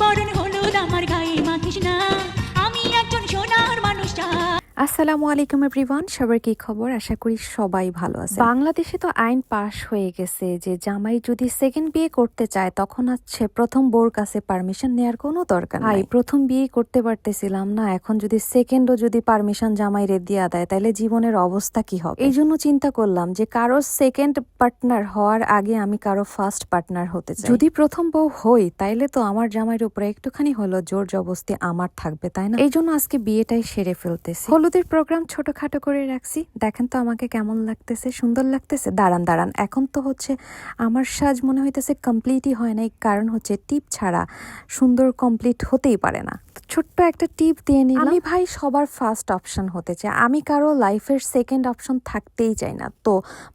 বরণ হলুদ আমার গায়ে। আসসালামু আলাইকুম এভরিওয়ান। সবার কি খবর? আশা করি সবাই ভালো আছে বাংলাদেশে তো আইন পাশ হয়ে গেছে যে জামাই যদি সেকেন্ড বিয়ে করতে চায় তখন হচ্ছে প্রথম বোর কাছে পারমিশন নেওয়ার কোনো দরকার নাই। প্রথম বিয়ে করতে পারতেছিলাম না। এখন যদি সেকেন্ডও যদি পারমিশন জামাই রে দিয়া দেয় তাহলে জীবনের অবস্থা কি হবে? এই জন্য চিন্তা করলাম যে কারও সেকেন্ড পার্টনার হওয়ার আগে আমি কারও ফার্স্ট পার্টনার হতে চাই। যদি প্রথম বউ হই তাইলে তো আমার জামাইয়ের উপরে একটুখানি হলো জোর জবস্তি আমার থাকবে তাই না? এই জন্য আজকে বিয়েটাই সেরে ফেলতেছি। হলুদের প্রোগ্রাম ছোটোখাটো করে রাখছি। দেখেন তো আমাকে কেমন লাগতেছে সুন্দর লাগতেছে। দাঁড়ান দাঁড়ান এখন তো হচ্ছে আমার সাজ মনে হইতেছে কমপ্লিটই হয় নাই কারণ হচ্ছে টিপ ছাড়া সুন্দর কমপ্লিট হতেই পারে না। তো ছোট্ট একটা টিপ দিয়ে নিলাম। আমি ভাই সবার ফার্স্ট অপশন হতে চাই। আমি কারও লাইফের সেকেন্ড অপশন থাকতেই চাই না। তো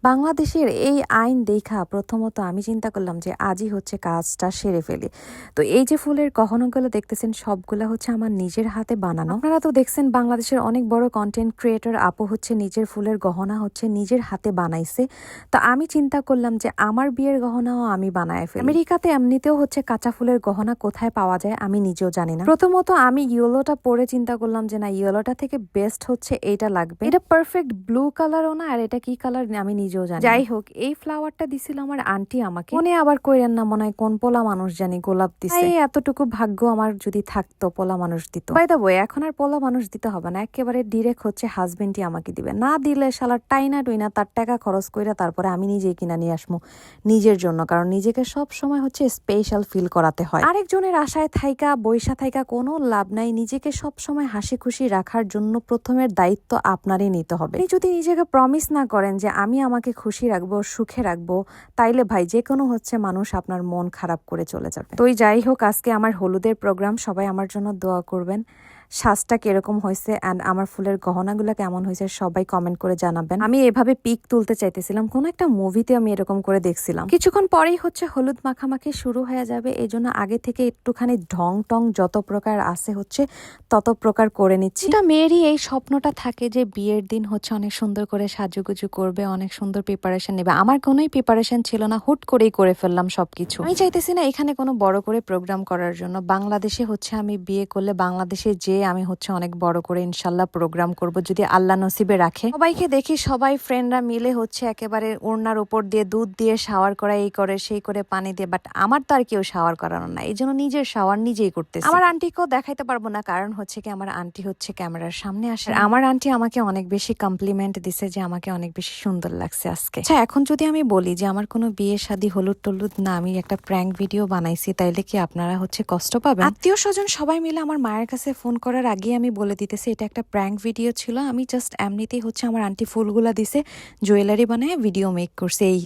বাংলাদেশের এই আইন দেখা প্রথমত আমি চিন্তা করলাম যে আজই হচ্ছে কাজটা সেরে ফেলি। তো এই যে ফুলের গহনাগুলো দেখতেছেন সবগুলো হচ্ছে আমার নিজের হাতে বানানো। আপনারা তো দেখছেন বাংলাদেশের অনেক বড় কন্টেন্ট ক্রিয়েটর আপু হচ্ছে নিজের ফুলের গহনা হচ্ছে নিজের হাতে বানাইছে। তো আমি চিন্তা করলাম যে আমার বিয়ের গহনাও আমি বানায় ফেলি। আমেরিকাতে এমনিতেও হচ্ছে কাঁচা ফুলের গহনা কোথায় পাওয়া যায় আমি নিজেও জানি না। প্রথমত আমি ইয়েলোটা পরে চিন্তা করলাম যে না, ইয়েলোটা থেকে বেস্ট হচ্ছে এইটা লাগবে। এটা পারফেক্ট ব্লু কালারও না, আর এটা কি কালার আমি নিজেও জানি যাই হোক, এই ফ্লাওয়ারটা দিছিল আমার আন্টি আমাকে। মনে আবার কইরেন না, মনে হয় কোন পোলা মানুষ জানি গোলাপ দিছে। এতটুকু ভাগ্য আমার যদি থাকতো পোলা মানুষ দিত। বাই দা বই এখন আর পোলা মানুষ দিতে হবে না, একেবারে ডিরেক্ট হচ্ছে হাজবেন্ডই আমাকে দিবে। না দিলে শালার টাইনা টুইনা, তার টাকা খরচ কইরা তারপরে আমি নিজেই কিনা নিয়ে আসব নিজের জন্য, কারণ নিজেকে সব সময় হচ্ছে স্পেশাল ফিল করাতে হয়। আরেকজনের আশায় থাইকা, বৈশা থাইকা কোনো লাভ নাই, নিজেকে সব সময় হাসি খুশি রাখার জন্য প্রথমের দায়িত্ব আপনারই নিতে হবে। যদি নিজেকে প্রমিস না করেন যে আমি আমাকে খুশি রাখব, সুখে রাখব, তাইলে ভাই যে কোনো হচ্ছে মানুষ আপনার মন খারাপ করে চলে যাবে। তো যাই হোক, আজকে আমার হলুদের প্রোগ্রাম সবাই আমার জন্য দোয়া করবেন। সাজটা কীরকম হয়েছে অ্যান্ড আমার ফুলের গহনাগুলো কেমন হয়েছে সবাই কমেন্ট করে জানাবেন। আমি এভাবে পিক তুলতে চাইতেছিলাম, কোন একটা মুভিতে আমি এরকম করে দেখছিলাম। কিছুক্ষণ পরেই হচ্ছে হলুদ মাখামাখি শুরু হয়ে যাবে এই জন্য আগে থেকে একটুখানি ঢং টং যত প্রকার আছে হচ্ছে তত প্রকার করে নিচ্ছি। এটা মেয়েরই এই স্বপ্নটা থাকে যে বিয়ের দিন হচ্ছে অনেক সুন্দর করে সাজুগুজু করবে, অনেক সুন্দর প্রিপারেশন নেবে। আমার কোনোই প্রিপারেশন ছিল না, হুট করেই করে ফেললাম সবকিছু। আমি চাইতেছি না এখানে কোনো বড় করে প্রোগ্রাম করার জন্য। বাংলাদেশে হচ্ছে আমি বিয়ে করলে বাংলাদেশে যে আমি হচ্ছে অনেক বড় করে ইনশাল্লাহ প্রোগ্রাম করব যদি আল্লাহ নসিবে রাখে। সবাইকে দেখি, সবাই ফ্রেন্ডরা মিলে হচ্ছে একেবারে ওড়নার উপর দিয়ে দুধ দিয়ে শাওয়ার করা, এই করে, সেই করে পানি দিয়ে বাট আমার তো আর কেউ শাওয়ার করানো না এই জন্য নিজের শাওয়ার নিজেই করতেছি। আমার আন্টিকেও দেখাইতে পারব না, কারণ হচ্ছে কি আমার আন্টি হচ্ছে ক্যামেরার সামনে আসে। আমার আন্টি আমাকে অনেক বেশি কমপ্লিমেন্ট দিছে যে আমাকে অনেক বেশি সুন্দর লাগছে আজকে। আচ্ছা এখন যদি আমি বলি যে আমার কোনো বিয়ে, শাদী হলুদ টলুদ না, আমি একটা প্র্যাঙ্ক ভিডিও বানাইছি, তাইলে কি আপনারা হচ্ছে কষ্ট পাবেন? আত্মীয় স্বজন সবাই মিলে আমার মায়ের কাছে ফোন করার আগে আমি বলে দিতেছি, এটা একটা প্র্যাঙ্ক ভিডিও ছিল। আমি জাস্ট এমনিতেই হচ্ছে আমার আন্টি ফুলগুলা দিছে জুয়েলারি বানায় ভিডিও মেক করছে, এই